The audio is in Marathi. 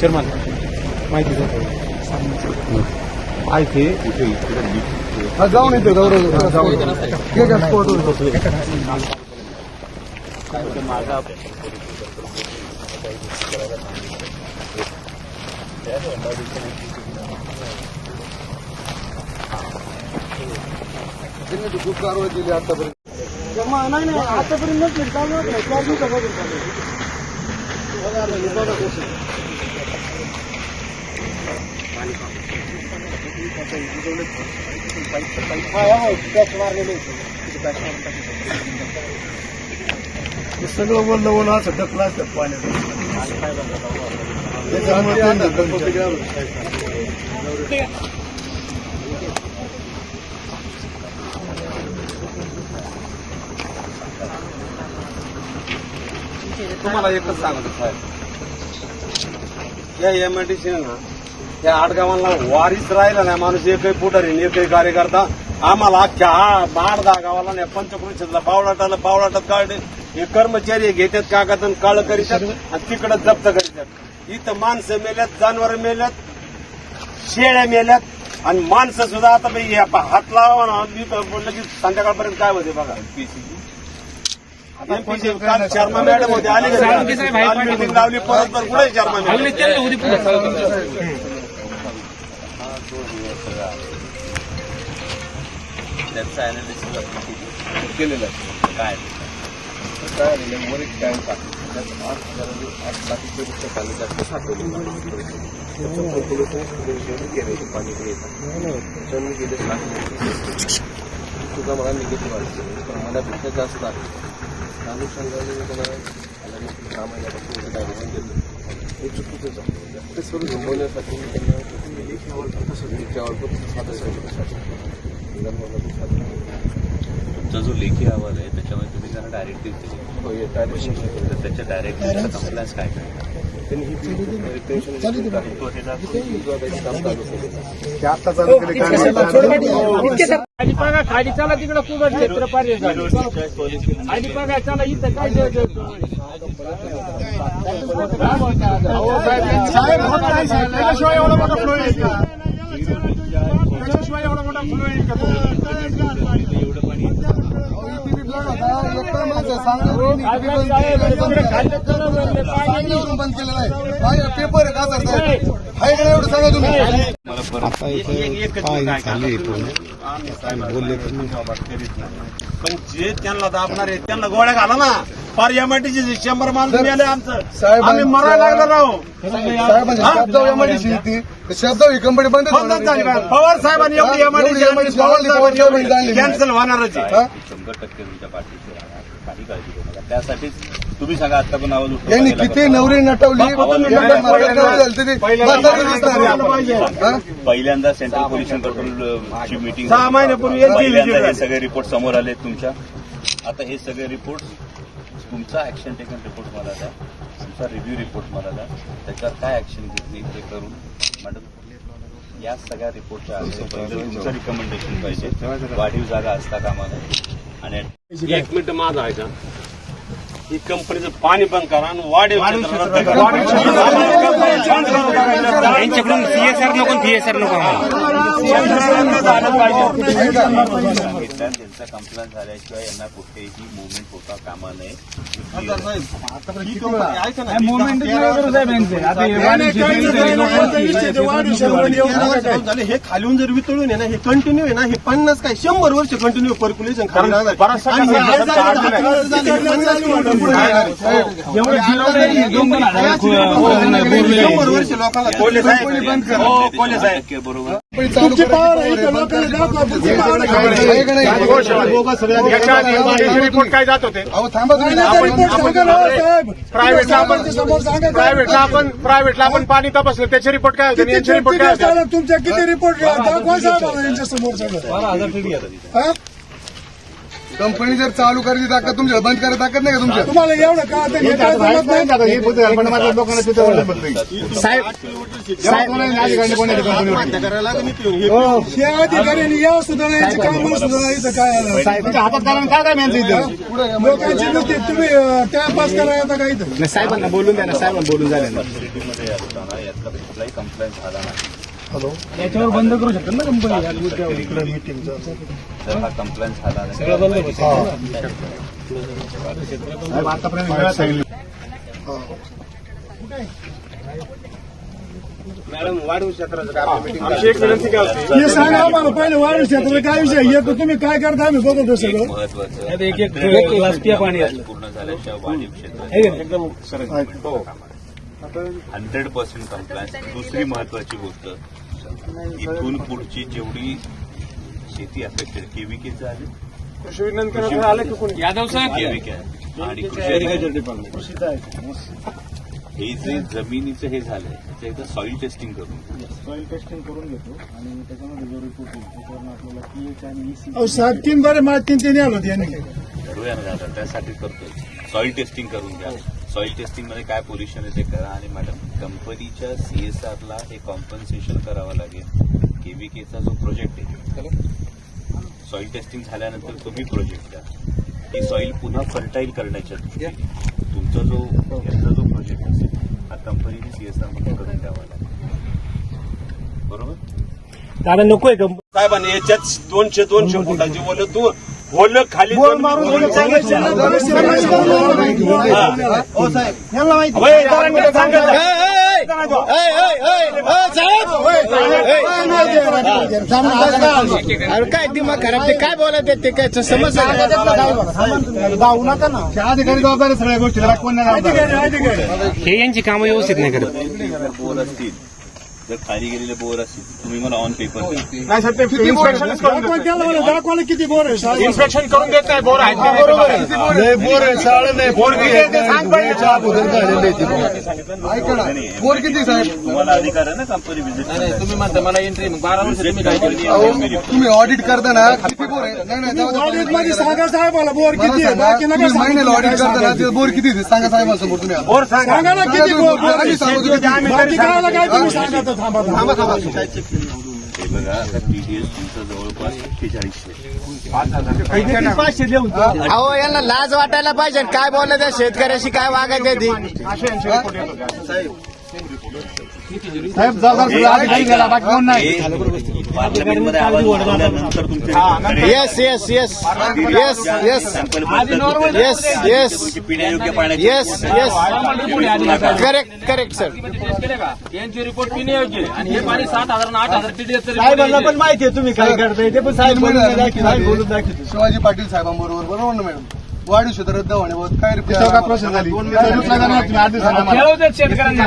शर्मा माहिती माहिती जाऊन येतो गौरव त्यांनी खूप कारवाई केली आतापर्यंत नाही आतापर्यंत चार सगळं बोललं बोललं असं ढकलं असतं पाण्यात. त्याच्यामुळे तुम्हाला एकच सांगतो साहेब. या एमआयडीसी ना या आठ गावांना वारीच राहिला नाही माणूस एकही पुढारी एकही कार्यकर्ता. आम्हाला अख्ख्या हा दहा गावाला नाही पंचकृषीतला पावलाटाला पावलाटात काढले. हे कर्मचारी घेतात कागद काळ करीतात आणि तिकडं जप्त करीतात. इथं माणसं मेल्यात जनावर मेल्यात शेळ्या मेल्यात आणि माणसं सुद्धा आता हात लावा ना बोललं की संध्याकाळपर्यंत काय होते बघा? MPC काल शर्मा मॅडम होते आले काल लावली परत परत कुठे शर्मा मॅडम हल्ली त्यांना उदी पुढे त्याचं अनालिसिस केलेलं आहे काय काय झालेलं वर एक टँक आहे त्यात आठ हजार आठ लाखाची रुपये खाली जास्त साठवली त्याच्यामुळे पोलिसांनी सुदैवाने केले ते पाणी ते येतात त्याच्यामुळे गेले सात सुद्धा मला निगेटिव्ह वाटते प्रमाणापेक्षा जास्त आहे. अनुषंगाने मी त्याला आल्यानंतर सहा महिन्यापासून डायरेक्शन दिलं हे चुकीचंच आहे ते सर्व थांबवण्यासाठी मी त्यांना त्याच्यावर पण साधं तुमचा जो लेखी अहवाल आहे त्याच्यामध्ये तुम्ही त्यांना डायरेक्टिव्ह दिली हो हे तर त्याच्या डायरेक्टिव्हचा कंप्लायन्स काय काय? ही आता चालू केले खाली बघा खाली चला तिकडं कुबड क्षेत्र पाहिजे खाली बघा चला इथं काय नाही साहेब त्याच्याशिवाय एवढा मोठा फ्लो येईल का? त्याच्याशिवाय एवढा मोठा फ्लो येईल का? बंद केलेलं आहे पेपर आहे का सर आहे का एवढं सांगा तुम्ही? बोलले पण जे त्यांना दाबणार आहे त्यांना गोळ्या घाला ना. फार एमआयटीचे शंभर माणसं मिळाले आमचं. साहेब, आम्ही मरायला लागलो राहू एमआयडीसी ती शब्दाव ही कंपनी बंद? पवार साहेबांनी एवढी पवार साहेबांनी जाणली. कॅन्सल होणारच हा? शंभर टक्के तुमच्या पाठीशी राहणार काही काळजी करू नका त्यासाठीच तुम्ही सांगा आता पण किती. नवरी नटवली? पहिल्यांदा सेंट्रल पोल्युशन कंट्रोल ची मीटिंग सहा महिन्यापूर्वी पहिल्यांदा हे. सगळे रिपोर्ट समोर आले तुमच्या. आता हे सगळे रिपोर्ट तुमचा ऍक्शन टेकन रिपोर्ट मला द्या. तुमचा रिव्ह्यू रिपोर्ट मला द्या. त्याच्यावर काय ऍक्शन घेतली ते करून मॅडम या सगळ्या रिपोर्टच्या तुमचं रिकमेंडेशन पाहिजे. वाढीव जागा असता कामा नये आणि एक मिनिट माझा आहे का ही कंपनीचं पाणी बंद करा आणि करा. यांच्याकडून सीएसआर नको सीएसआर नको त्यांचा कंप्लेंट झाल्याशिवाय यांना कुठेही मुवमेंट होता कामा नये ही झाले. खालून जर वितळून आहे ना हे कंटिन्यू आहे ना हे पन्नास काय शंभर वर्ष कंटिन्यू पर्क्युलेशन कारण बराचसा हो तुमची पावर आहे रिपोर्ट काय जात होते प्रायव्हेटला आपण प्रायव्हेटला आपण प्रायव्हेटला आपण पाणी तपासलं त्याचे रिपोर्ट काय होते यांचे रिपोर्ट काय होते तुमच्या किती रिपोर्ट दाखवा साहेब यांच्या समोर सगळं हा? कंपनी जर चालू करायची ताकद तुमच्या बंद करायची ताकद नाही का तुमच्या तुम्हाला एवढं का आता हे काय जमत नाही? करायला लागेल इथे येऊन. हे हे. अधिकाऱ्यांनी या सुधारण्याचे काम सुधारायचं काय आलं? लोकांची नुसती तुम्ही टाइमपास करायला आता काय इथं? मध्ये असताना यातला कुठलाही कंप्लेंट झाला नाही. याच्यावर बंद करू शकतो ना कंपनी जर हा कंप्लेंट झाला नाही हे सांगा आम्हाला पहिले वाढू क्षेत्राला काय विषय हे तर तुम्ही काय करता आम्ही बघतो एक सगळं महत्वाचं पूर्ण झाल्याशिवाय वाढीव क्षेत्र हंड्रेड पर्सेंट कंप्लायन्स दुसरी महत्वाची गोष्ट इथून पुढची जेवढी शेती अफेक्टेड केविके झाली कृषी विज्ञान आलं की कोणी? यादव साहेब? केविके आणि कृषी हे जे जमिनीचं हे झालंय त्याचं एकदा सॉइल टेस्टिंग करून सॉइल टेस्टिंग करून घेतो. आणि त्याच्यामध्ये जो रिपोर्ट येईल त्याच्यावर आपल्याला पीएच आणि ईसी साहेब तीन बारे मला तीन तीन आलो त्यासाठी करतोय. सॉइल टेस्टिंग करून घ्या. सॉइल टेस्टिंगमध्ये काय पोल्युशन आहे ते करा. आणि मॅडम कंपनीच्या सीएसआरला हे कॉम्पन्सेशन करावं लागेल. केव्हीकेचा जो प्रोजेक्ट आहे सॉइल टेस्टिंग झाल्यानंतर तुम्ही प्रोजेक्ट द्या. ही सॉइल पुन्हा फर्टाईल करण्याच्या तुमचा जो याचा जो प्रोजेक्ट असेल हा कंपनीने सीएसआरमध्ये करून द्यावा लागेल. बरोबर? दादा नकोय कंपनी साहेबांनी याच्यात दोनशे दोनशे फुटाची ओलं तू ओलं खाली बोल मारून सांगायचं यांना माहिती होय. अरे काय दिमाग खराब ते काय बोलत ते काय समस्या जाऊ नका ना अधिकारी जबाबदारी सगळ्या गोष्टी कोण हे यांची कामं व्यवस्थित नाही करत बोर असतील जर खाली गेलेले बोर असतील तुम्ही मला ऑन पेपर नाही साहेब, ते करून दाखवायला किती बोर आहे. साहेब? इन्स्पेक्शन करून देत नाही बोर आहेत का नाही बरोबर बोर आहे? शाळा नाही बोर किती आहे ते सांग पाहिजे. ऐका ना बोर किती साहेब? तुम्हाला अधिकार आहे ना कंपनी व्हिजिट तुम्ही म्हणता मला एंट्री मग बारा वर्ष तुम्ही काय केलं अहो, तुम्ही ऑडिट करताना किती बोर आहे? नाही नाही जाऊ दे. ऑडिटमध्ये सांगा साहेबाला बोर मला किती आहे? सांगा बाकी नका तुम्ही महिन्याला सांगू. ऑडिट करताना ते बोर किती आहे? सांगा साहेबांसमोर तुम्ही. बोर सांगा ना किती बोर. बाकी काय काय तुम्ही सांगा तर. थांबा थांबा. हे बघा आता टीडीएस तुमचं जवळपास अठ्ठेचाळीसशे अहो यांना लाज वाटायला पाहिजे. काय बोललं त्या शेतकऱ्याशी? काय वागायचं ती? पार्लमेंटमध्ये आवाज उठवल्यानंतर तुमचे yes yes yes yes yes yes yes पिण्यायोग्य पाण्याची yes yes correct correct sir यांची रिपोर्ट पिण्यायोग्य. आणि हे पाणी सात हजार आठ हजार साहेबांना पण माहिती आहे तुम्ही काय करताय ते पण साहेब बोलून. शिवाजी पाटील साहेबांबरोबर बरोबर ना मॅडम वाढीव क्षेत्र रद्द होण्यावर काय रिप्लाय प्रश्न झाली? शेतकऱ्यांना.